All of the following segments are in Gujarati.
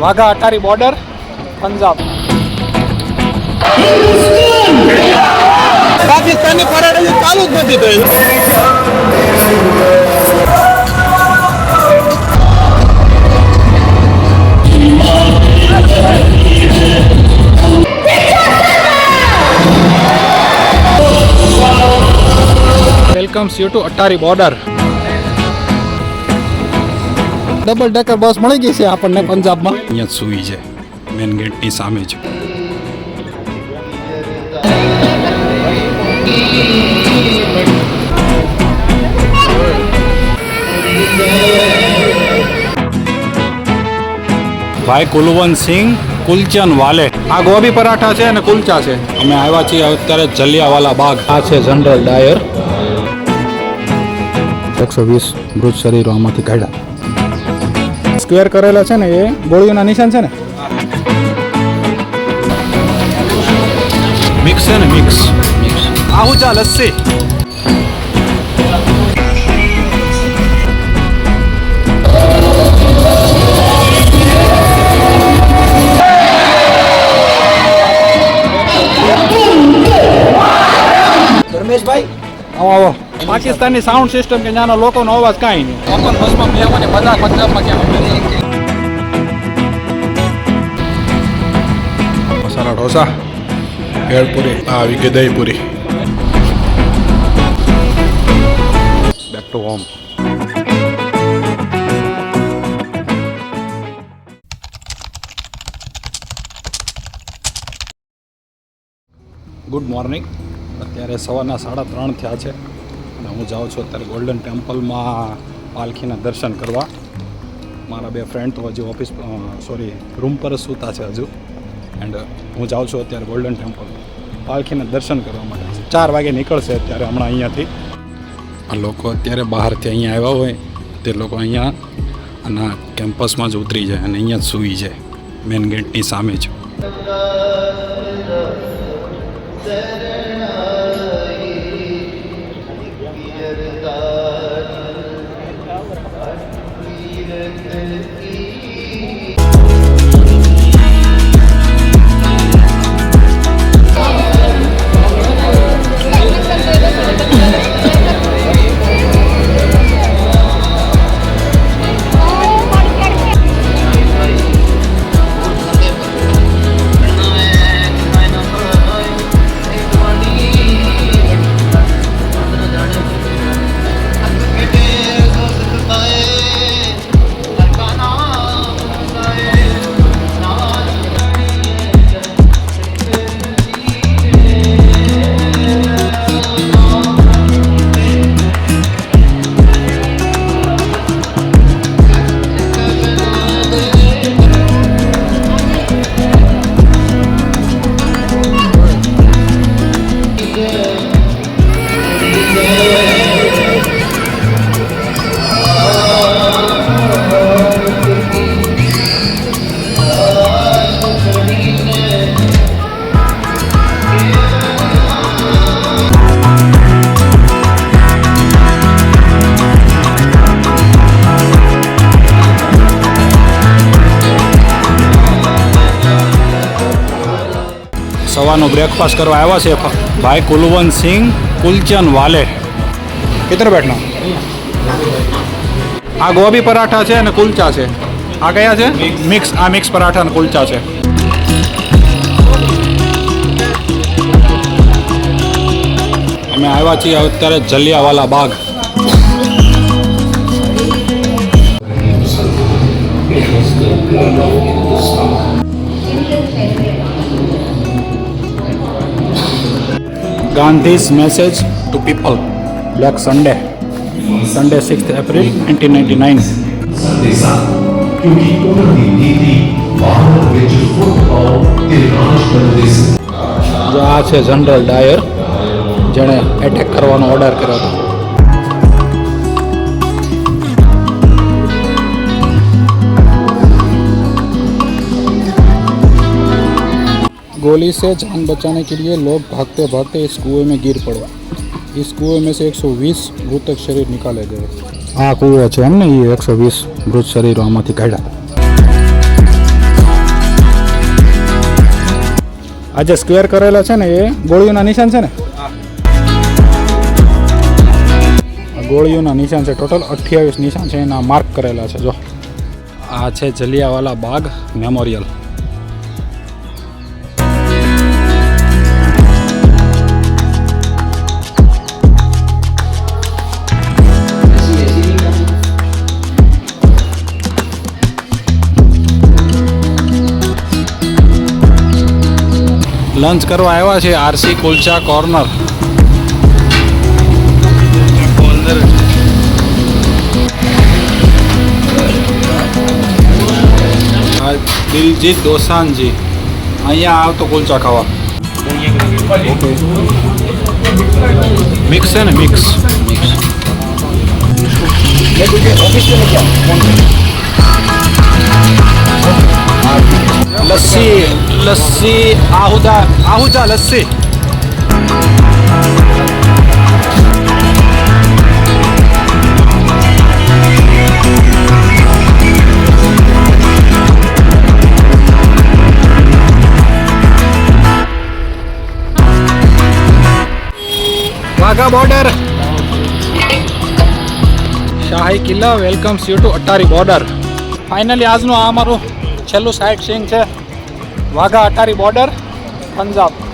વાઘા અટારી બોર્ડર પંજાબ. પાકિસ્તાનની પરેડ ચાલુ જ નથી થઈ. Welcomes you to Attari border double decker bus મળી ગઈ છે આપણને પંજાબમાં. અહીંયા સુઈ છે. મેન ગેટની સામે જ. ભાઈ કુલવંત સિંહ કુલચંદ વાલે. આ ગોબી પરાઠા છે અને કુલચા છે. અમે આવ્યા છીએ અત્યારે જલિયાવાલા બાગ. આ છે જનરલ ડાયર. એકસો વીસ મૃત શરીરો આમાંથી કાઢ્યા. સ્ક્વેર કરેલા છે ને એ ગોળીઓના નિશાન છે ને? મિક્સ છે ને મિક્સ આહુજા લસ્સી. આવો આવો. પાકિસ્તાનની સાઉન્ડ સિસ્ટમ કે ત્યાંના લોકોનો અવાજ કાંઈ નહીં. ઓપન બસમાં બેવાની બધા પંજાબમાં ક્યાં? મસાલા ઢોસા ભેળપુરી આ આવી ગઈ dahipuri. Back to home good morning અત્યારે સવારના સાડા ત્રણ થયા છે અને હું જાઉં છું અત્યારે ગોલ્ડન ટેમ્પલમાં પાલખીના દર્શન કરવા. મારા બે ફ્રેન્ડ તો હજી ઓફિસ સોરી રૂમ પર સૂતા છે હજુ. એન્ડ હું જાઉં છું અત્યારે ગોલ્ડન ટેમ્પલ પાલખીના દર્શન કરવા માટે. ચાર વાગે નીકળશે અત્યારે હમણાં અહીંયાથી. આ લોકો અત્યારે બહારથી અહીંયા આવ્યા હોય, તે લોકો અહીંયા અને કેમ્પસમાં જ ઉતરી જાય અને અહીંયા જ સૂઈ જાય. મેઇન ગેટની સામે જ. સવારનો બ્રેકફાસ્ટ કરવા આવ્યા છે. ભાઈ કુલવંત સિંહ કુલચંદ વાલે. કિતને બેઠના. આ ગોબી પરાઠા છે અને કુલચા છે. આ કયા છે? મિક્સ આ મિક્સ પરાઠા અને કુલચા છે. અમે આવ્યા છીએ અત્યારે Jallianwala Bagh. Gandhi's message to people black Sunday Sunday sixth April nineteen ninety nine આ છે જનરલ ડાયર જેણે એટેક કરવાનો ઓર્ડર કર્યો હતો गोली से जान बचाने के लिए लोग भागते भागते इस कुएं में गिर पड़े। इस कुएं में से 120 મૃતક શરીર નિકાલે ગયે આ કૂવો છે એમને એ એકસો વીસ મૃત શરીરો આમાંથી કાઢ્યા. આ જે સ્ક્વેર કરેલા છે ને એ ગોળીઓના નિશાન છે ને? ગોળીઓના નિશાન છે ટોટલ અઠ્યાવીસ નિશાન છે એના માર્ક કરેલા છે જો. આ છે જલિયાવાલા બાગ મેમોરિયલ લંચ કરવા આવ્યા છે આરસી કુલચા કોર્નર કોર્નર આ દિલજીત દોસાનજી અહીંયા આવતો કુલચા ખાવા મિક્સ છે ને મિક્સ મિક્સ લસ્સી લસ્સી, આહુદા આહુજા લસ્સી. વાઘા બોર્ડર. શાહી કિલ્લા welcomes you to Attari border. Finally આજનું આ અમારું છેલ્લું સાઇટ સીન છે વાઘા અટારી બોર્ડર પંજાબ.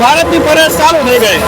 ભારતની પરેશ ચાલુ થઈ ગઈ.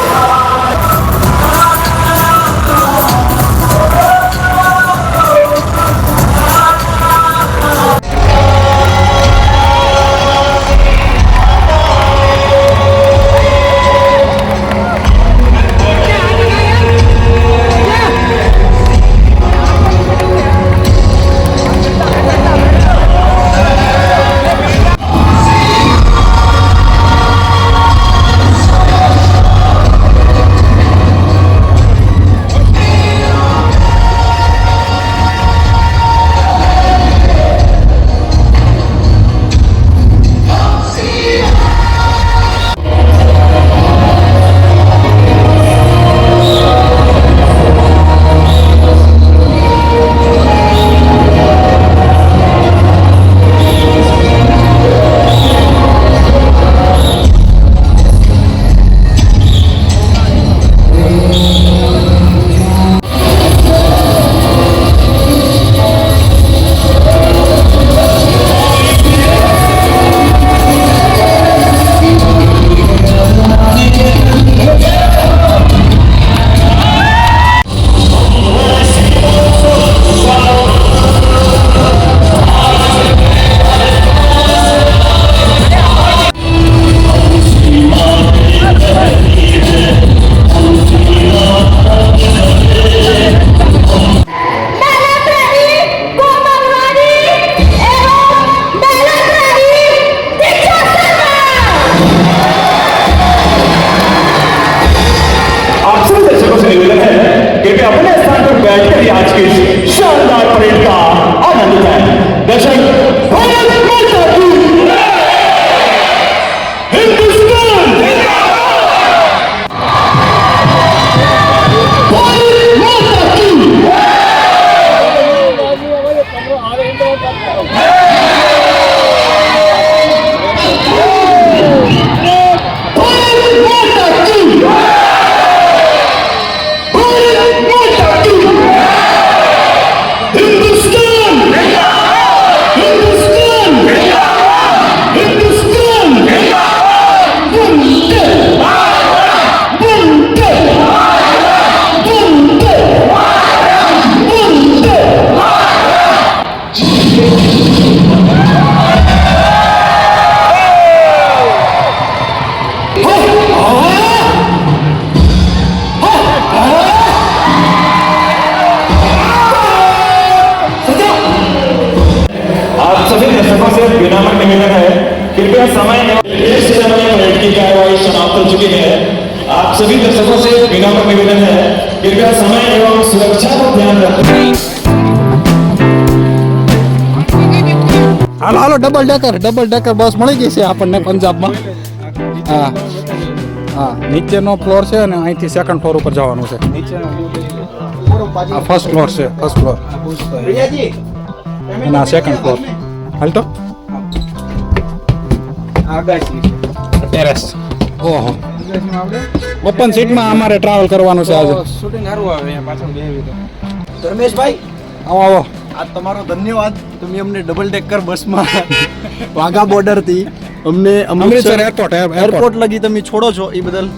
હાલો double decker double decker bus મળી ગઈ છે આપણને પંજાબમાં. હા હા નીચેનો ફ્લોર છે અને અહીંથી સેકન્ડ ફ્લોર ઉપર જવાનું છે. આ ફર્સ્ટ ફ્લોર છે ફર્સ્ટ ફ્લોર અને આ સેકન્ડ ફ્લોર હાલ તો? ટેરેસ ઓહો. ઓપન સીટમાં અમારે ટ્રાવેલ કરવાનું છે આજે. ધર્મેશભાઈ? આવો આવો. આ તમારો ધન્યવાદ. તમે અમને ડબલ ડેકર બસમાં વાઘા બોર્ડરથી અમને અમૃતસર એરપોર્ટ એરપોર્ટ લગી તમે છોડો છો એ બદલ.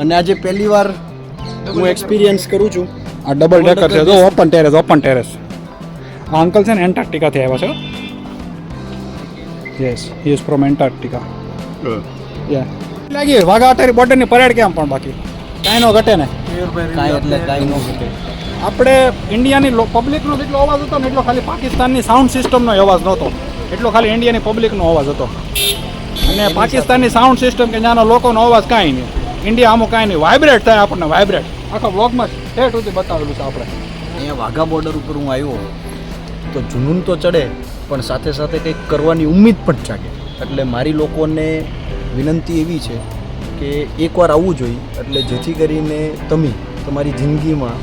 અને આજે પહેલી વાર હું એક્સપિરિયન્સ કરું છું. આ ડબલ ડેકર છે જો ઓપન ટેરેસ ઓપન ટેરેસ આ અંકલ છે ને એન્ટાર્કટિકાથી આવ્યા છે? Yes he is from Antarctica યા લાગી વાઘા અટારી બોર્ડરની પરેડ કેમ પણ બાકી? કાંઈ નો ઘટે ને? કાંઈ એટલે કાંઈ નો ઘટે. આપણે ઇન્ડિયાની પબ્લિકનો જેટલો અવાજ હતો ને એટલો ખાલી પાકિસ્તાનની સાઉન્ડ સિસ્ટમનો અવાજ નહોતો. એટલો ખાલી ઇન્ડિયાની પબ્લિકનો અવાજ હતો. અને પાકિસ્તાનની સાઉન્ડ સિસ્ટમ કે ત્યાંના લોકોનો અવાજ કાંઈ નહીં. ઇન્ડિયા આમાં કાંઈ નહીં. વાઇબ્રેટ થાય આપણને વાઇબ્રેટ આખા બ્લોગમાં સ્ટેટ સુધી બતાવેલું છે આપણે. અહીંયા વાઘા બોર્ડર ઉપર હું આવ્યો તો જુનૂન તો ચડે પણ સાથે સાથે કંઈક કરવાની ઉમ્મીદ પણ જાગે. એટલે મારી લોકોને વિનંતી એવી છે કે એકવાર આવવું જોઈએ એટલે જેથી કરીને તમે તમારી જિંદગીમાં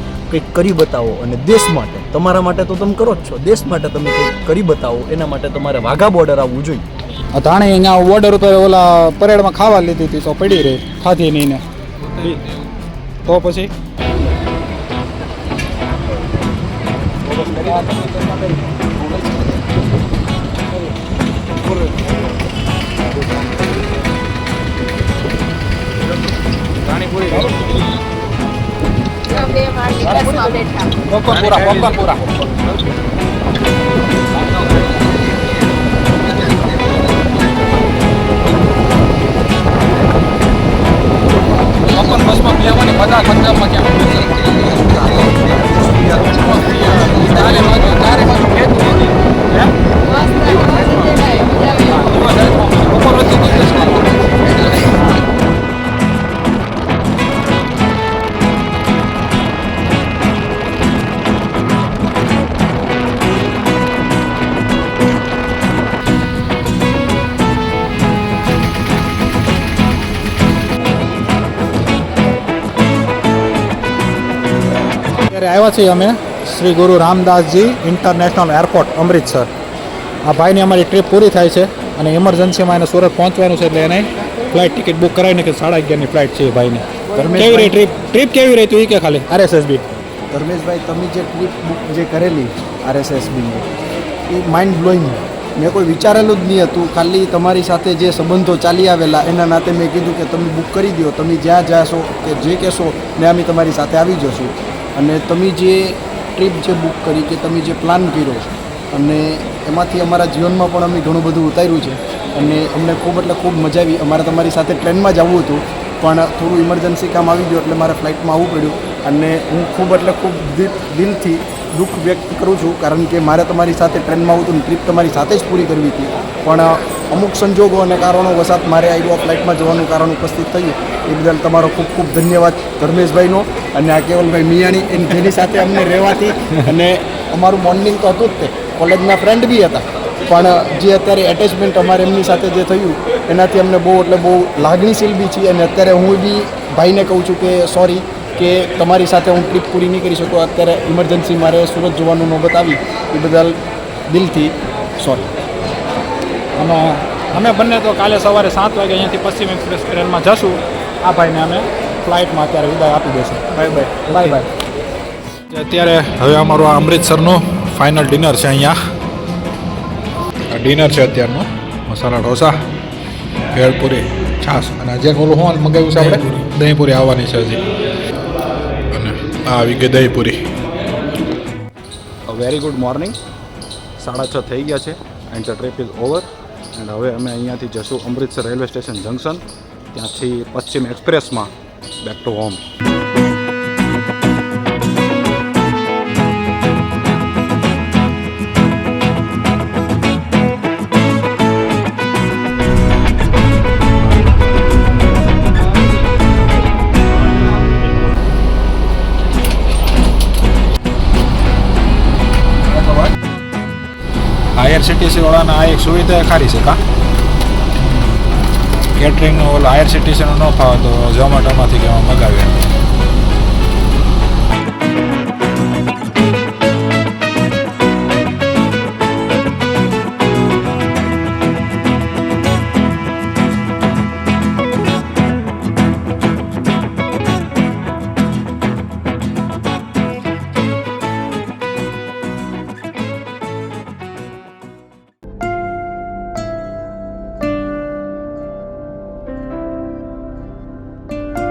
કરી બતાવો અને દેશ માટે તમારા માટે તો તમે કરો જ છો. દેશ માટે તમે કંઈક કરી બતાવો એના માટે તમારે વાઘા બોર્ડર આવવું જોઈએ. આ અહીંયા બોર્ડર ઉપર ઓલા પરેડમાં ખાવા લીધી હતી તો પડી રહી ખાધી નહીં ને. તો પછી? બે માળની બસમાં બેઠા અત્યારે આવ્યા છીએ અમે શ્રી ગુરુ રામદાસજી ઇન્ટરનેશનલ એરપોર્ટ અમૃતસર આ ભાઈની અમારી ટ્રીપ પૂરી થાય છે અને ઇમરજન્સીમાં એને સુરત પહોંચવાનું છે એટલે એને ફ્લાઇટ ટિકિટ બુક કરાવીને કે સાડા અગિયારની ફ્લાઇટ છે ભાઈને. કેવી રહી ટ્રીપ ટ્રીપ કેવી રહી તું એ કે ખાલી? આરએસએસબી ધર્મેશભાઈ તમે જે ટ્રીપ બુક જે કરેલી આરએસએસબીની એ માઇન્ડ બ્લોઈંગ મેં કોઈ વિચારેલું જ નહીં હતું. ખાલી તમારી સાથે જે સંબંધો ચાલી આવેલા એના નાતે મેં કીધું કે તમે બુક કરી દો તમે જ્યાં જાશો કે જે કહેશો ને અમે તમારી સાથે આવી જશું. અને તમે જે ટ્રીપ જે બુક કરી કે તમે જે પ્લાન કર્યો, અને એમાંથી અમારા જીવનમાં પણ અમે ઘણું બધું ઉતાર્યું છે. અને અમને ખૂબ એટલે ખૂબ મજા આવી. અમારે તમારી સાથે ટ્રેનમાં જ આવવું હતું, પણ થોડું ઇમરજન્સી કામ આવી ગયું એટલે મારે ફ્લાઇટમાં આવવું પડ્યું. અને હું ખૂબ એટલે ખૂબ દિલ- દિલથી દુઃખ વ્યક્ત કરું છું, કારણ કે મારે તમારી સાથે ટ્રેનમાં આવતું ટ્રીપ તમારી સાથે જ પૂરી કરવી હતી. પણ અમુક સંજોગો અને કારણો વસાત મારે આવ્યો ફ્લાઇટમાં જવાનું કારણ ઉપસ્થિત થયું. એ બદલ તમારો ખૂબ ખૂબ ધન્યવાદ ધર્મેશભાઈનો અને આ કેવલભાઈ મિયાણી એની જેની સાથે અમને રહેવાથી અને અમારું મોર્નિંગ તો હતું જ તે. કોલેજના ફ્રેન્ડ બી હતા. પણ જે અત્યારે એટેચમેન્ટ અમારે એમની સાથે જે થયું, એનાથી અમને બહુ એટલે બહુ લાગણીશીલ બી છીએ. અને અત્યારે હું બી ભાઈને કહું છું કે સોરી કે તમારી સાથે હું ટ્રીપ પૂરી નહીં કરી શકું. અત્યારે ઇમરજન્સી મારે સુરત જવાનું નોબત આવી. એ બદલ દિલથી સોરી અને અમે બંને તો કાલે સવારે સાત વાગે અહીંયાથી પશ્ચિમ એક્સપ્રેસ ટ્રેનમાં જશું. આ ભાઈને અમે ફ્લાઇટમાં અત્યારે વિદાય આપી દઈશું. Bye bye. Bye bye. અત્યારે હવે અમારું આ અમૃતસરનું ફાઇનલ ડિનર છે અહીંયા. ડિનર છે અત્યારનું. મસાલા ઢોસા ભેળપુરી છાશ. અને જે ઓલું હું મંગાવ્યું છે આપણે? દહીંપુરી. આવવાની છે હજી. અને આ આવી ગઈ દહીંપુરી. વેરી ગુડ મોર્નિંગ સાડા છ થઈ ગયા છે. And the trip is over and હવે અમે અહીંયાથી જશું અમૃતસર રેલવે સ્ટેશન જંકશન. ત્યાંથી પશ્ચિમ એક્સપ્રેસમાં બેક ટુ હોમ આઈઆરસીટીસી વાળાના આ એક સુવિધા ખારી છે કા? કેટરિંગનું આયર આઈઆરસીટીસીનું ન ફાવે તો ઝોમેટોમાંથી કે મગાવીએ.